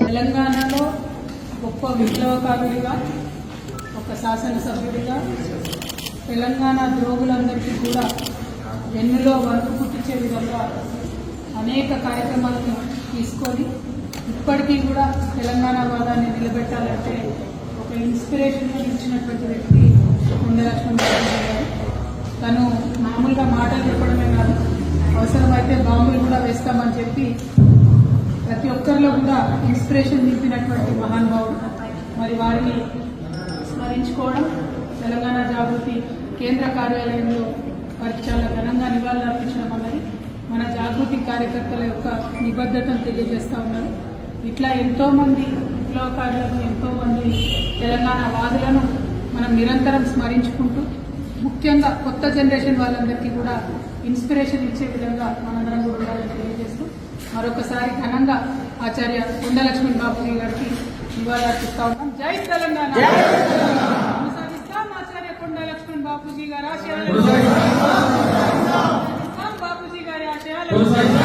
తెలంగాణలో గొప్ప విప్లవకారుడిగా ఒక శాసనసభ్యుడిగా తెలంగాణ ద్రోగులందరికీ కూడా వెన్నులో వరకు పుట్టించే విధంగా అనేక కార్యక్రమాలను తీసుకొని ఇప్పటికీ కూడా తెలంగాణ వాదాన్ని నిలబెట్టాలంటే ఒక ఇన్స్పిరేషన్గా ఇచ్చినటువంటి వ్యక్తి ఉండలక్ష్మణ్ గారు. తను మామూలుగా మాటలు చెప్పడమే కాదు అవసరమైతే బాంబులు కూడా వేస్తామని చెప్పి ప్రతి ఒక్కరిలో కూడా ఇన్స్పిరేషన్ నింపినటువంటి మహానుభావుడు. మరి వారిని స్మరించుకోవడం తెలంగాణ జాగృతి కేంద్ర కార్యాలయంలో జాగృతి కార్యకర్తల యొక్క నిబద్ధతను తెలియజేస్తా ఉన్నారు ఇట్లా ఎంతో మంది విప్లవకారులను ఎంతో మంది తెలంగాణ వాదులను మనం నిరంతరం స్మరించుకుంటూ ముఖ్యంగా కొత్త జనరేషన్ వాళ్ళందరికీ కూడా ఇన్స్పిరేషన్ ఇచ్చే విధంగా మనందరం కూడా ఉండాలని తెలియజేస్తూ మరొకసారి ఘనంగా ఆచార్య కొండలక్ష్మణ్ బాబు గారికి నివాళులర్పిస్తా ఉన్నాం. జై తెలంగాణ! కొనసాగిస్తాం ఆచార్య కొండ లక్ష్మణ్ బాపూజీ గారు ఆశయాలను Vamos mais